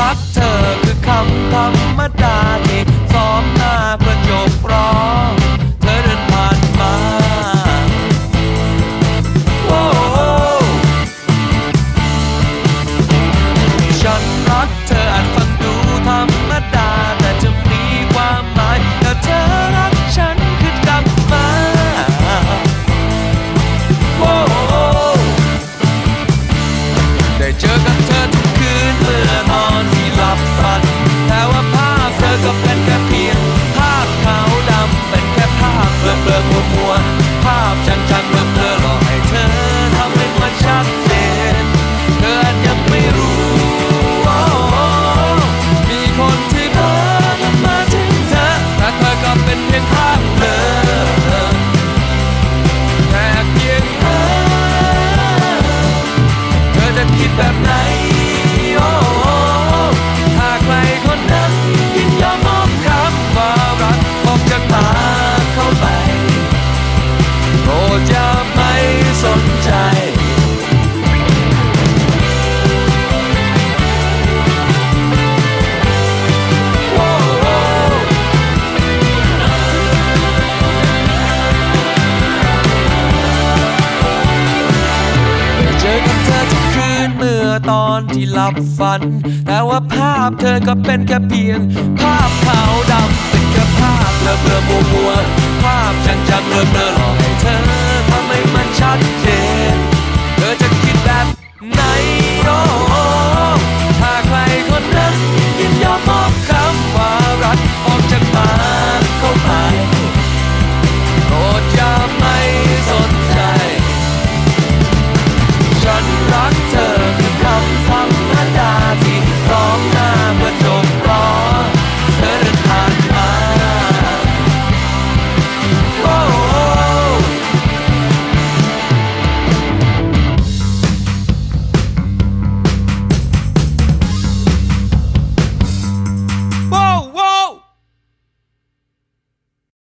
รักเธอคือคำธรรมดาที่ซ้อมหน้ากระจกร้องเธอเดินผ่านมาโอ้ฉันรักเธออาจฟังดูธรรมดาแต่จะมีความหมายถ้าเธอรักฉันคือกลับมาโอ้ได้เจอกับเธอทุกคืนเมื่อ มัวมัวภาพจางจางเบลอเบลอหลอกให้เธอทำให้มันชัดเจนเธออาจยังไม่รู้ว่ามีคนที่เพ้อละเมาถึงเธอแต่เธอก็เป็นเพียงภาพเบลอแค่เพียงเธอเธอจะคิดแบบไหน อตอนที่หลับฝัน แต่ว่าภาพเธอก็เป็นแค่เพียง ภาพขาวดำเป็นแค่ภาพเบลอเบลอมัวมัวภาพ